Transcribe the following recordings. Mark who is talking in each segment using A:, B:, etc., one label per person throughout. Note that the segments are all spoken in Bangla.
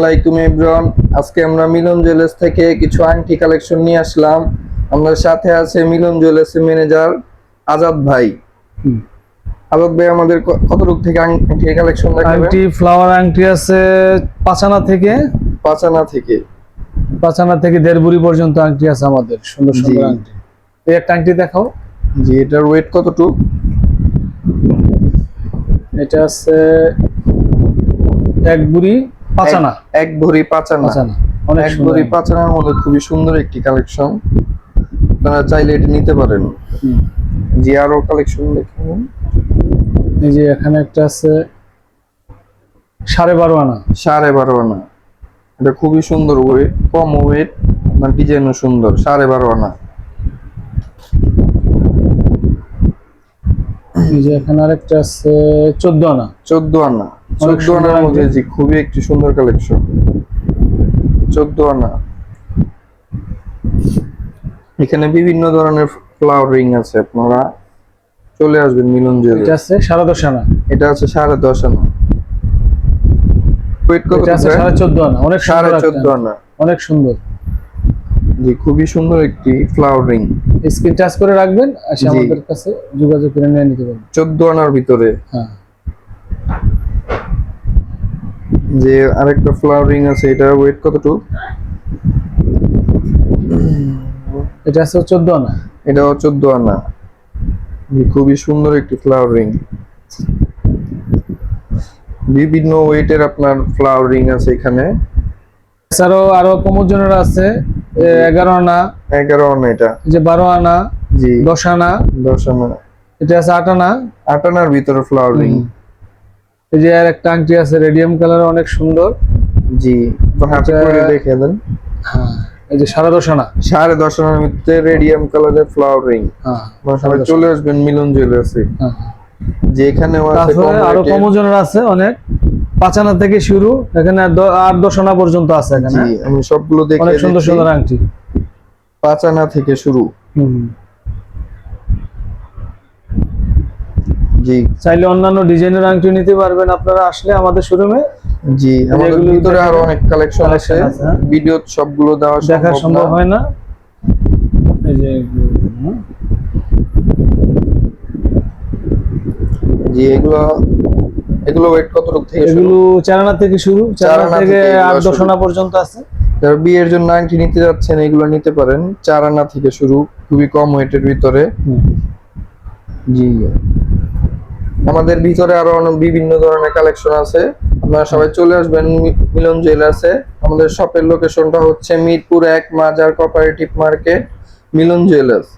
A: আলাইকুম এভরিওয়ান আজকে আমরা মিলন জুয়েলার্স থেকে কিছু আংটি কালেকশন নিয়ে আসলাম। আমাদের সাথে আছে মিলন জুয়েলার্সের ম্যানেজার আজাদ ভাই। আজাদ ভাই আমাদের কত রূপ থেকে আংটি কালেকশন
B: আংটি ফ্লাওয়ার আংটি আছে পাঁচানা থেকে।
A: পাঁচানা থেকে।
B: পাঁচানা থেকে দেড় বুড়ি পর্যন্ত আংটি আছে আমাদের সুন্দর সুন্দর আংটি। এই একটা আংটি দেখাও।
A: জি এটার ওয়েট কতটুক?
B: এটা আছে এক বুড়ি পাঁচানা?
A: এক- ভরি পাঁচানা।
B: অনেক
A: ভরি পাঁচানার মধ্যে খুবই সুন্দর একটি কালেকশন আপনারা চাইলে এটা নিতে পারেন। জি আরও কালেকশন দেখুন
B: এই যে এখানে একটা আছে সাড়ে বারো আনা।
A: সাড়ে বারো আনা। এটা খুবই সুন্দর ওয়েট কম ওয়েট মানে ডিজাইনও সুন্দর সাড়ে বারো আনা।
B: এই যে এখানে আরেকটা আছে চোদ্দ আনা।
A: চোদ্দ আনা। চোদ্দ আনার মধ্যে জি খুবই একটি সুন্দর কালেকশন চোদ্দ আনা এখানে বিভিন্ন ধরনের ফ্লাওয়ারিং আছে আপনারা। চলে আসবেন মিলন
B: এটা আছে সাড়ে দশ আনা।
A: এটা আছে সাড়ে দশ আনা। ওয়েট কত
B: আছে? সাড়ে চোদ্দ আনা। অনেক
A: সাড়ে চোদ্দ আনা।
B: অনেক সুন্দর।
A: জি খুবই সুন্দর একটি ফ্লাওয়ারিং
B: স্ক্রিন টাচ করে রাখবেন আর আমাদের কাছে যোগাযোগ করে নিয়ে নিতে পারবেন।
A: চোদ্দ আনার ভিতরে।
B: হ্যাঁ।
A: যে আরেকটা ফ্লাওয়ারিং আছে এটা ওয়েট কতটুকু?
B: এটা আছে চোদ্দ আনা।
A: এটাও চোদ্দ আনা। খুবই সুন্দর একটি ফ্লাওয়ারিং বিভিন্ন ওয়েটের আপনার ফ্লাওয়ারিং আছে এখানে।
B: এছাড়াও আরও কমজনের আছে এগারো আনা।
A: এগারো আনা এটা।
B: যে বারো আনা
A: জি।
B: দশ আনা।
A: দশ আনা।
B: এটা আছে আট আনা।
A: আট আনার ভিতরে ফ্লাওয়ারিং
B: এই যে আর একটা আংটি আছে রেডিয়াম কালার অনেক সুন্দর।
A: জি দেখে দেন
B: হ্যাঁ এই যে সাড়ে দশ আনা।
A: সাড়ে দশ আনার ভিতরে রেডিয়াম কালারের ফ্লাওয়ারিং
B: হ্যাঁ
A: সবাই চলে আসবেন মিলন জুয়েলার্সে
B: হ্যাঁ।
A: যে এখানেও আছে কম
B: তারপরে আরও
A: rate
B: কমজনের আছে অনেক। পাঁচ আনা থেকে শুরু এখানে আট দশ আনা পর্যন্ত আছে এখানে।
A: আমি সবগুলো দেখে
B: অনেক সুন্দর সুন্দর আংটি।
A: পাঁচ আনা থেকে শুরু।
B: হুম।
A: জি।
B: চাইলে অন্যান্য ডিজাইনের আংটি নিতে পারবেন আপনারা আসলে আমাদের শোরুমে
A: জি আমাদের ভিতরে আরও অনেক কালেকশন আছে।
B: আছে, হ্যাঁ।
A: ভিডিও সবগুলো দেওয়া
B: দেখা
A: সম্ভব
B: হয় না। এই যে
A: জি এগুলো এগুলো ওয়েট কত রূপ থেকে শুরু?
B: এগুলো চারানা থেকে শুরু চারানা
A: চারানা
B: থেকে আট দশ
A: শুরু।
B: পর্যন্ত আছে।
A: যারা বিয়ের জন্য আংটি নিতে যাচ্ছেন এগুলো নিতে পারেন। চার আনা থেকে শুরু খুবই কম ওয়েটের ভিতরে। জি। আমাদের ভিতরে আরও বিভিন্ন ধরনের কালেকশন আছে। আপনারা সবাই চলে আসবেন মিলন জুয়েলার্সে আমাদের শপের লোকেশনটা হচ্ছে মিরপুর এক মাজার কোপারেটিভ মার্কেট মিলন জুয়েলার্স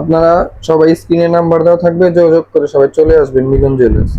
A: আপনারা সবাই স্ক্রিনে নাম্বার দেওয়া থাকবে, যোগাযোগ করে সবাই চলে আসবেন মিলন জুয়েলার্স